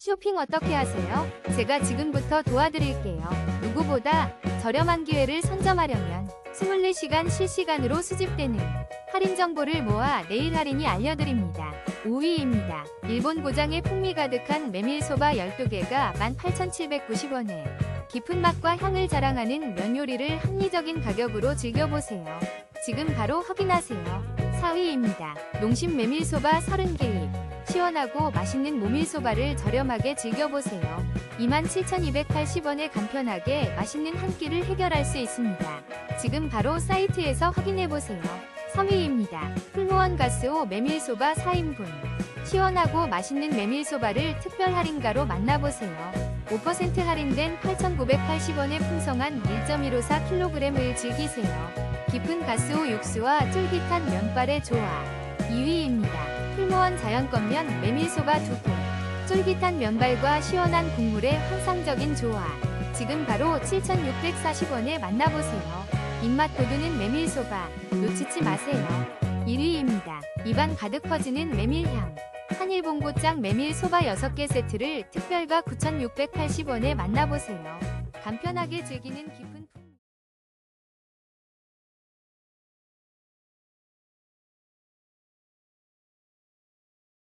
쇼핑 어떻게 하세요? 제가 지금부터 도와드릴게요. 누구보다 저렴한 기회를 선점하려면 24시간 실시간으로 수집되는 할인 정보를 모아 내일 할인이 알려드립니다. 5위입니다. 일본 고장의 풍미 가득한 메밀소바 12개가 18,790원에 깊은 맛과 향을 자랑하는 면 요리를 합리적인 가격으로 즐겨보세요. 지금 바로 확인하세요. 4위입니다. 농심 메밀소바 30개입. 시원하고 맛있는 모밀소바를 저렴하게 즐겨보세요. 27,280원에 간편하게 맛있는 한 끼를 해결할 수 있습니다. 지금 바로 사이트에서 확인해보세요. 3위입니다. 풀무원 가스오 메밀소바 4인분. 시원하고 맛있는 메밀소바를 특별 할인가로 만나보세요. 5% 할인된 8,980원의 풍성한 1.154kg을 즐기세요. 깊은 가스오 육수와 쫄깃한 면발의 조화. 2위입니다. 풀무원 자연건면 메밀소바 2개. 쫄깃한 면발과 시원한 국물의 환상적인 조화. 지금 바로 7,640원에 만나보세요. 입맛 돋우는 메밀소바. 놓치지 마세요. 1위입니다. 입안 가득 퍼지는 메밀향. 한일봉고짱 메밀소바 6개 세트를 특별가 9,680원에 만나보세요. 간편하게 즐기는 기분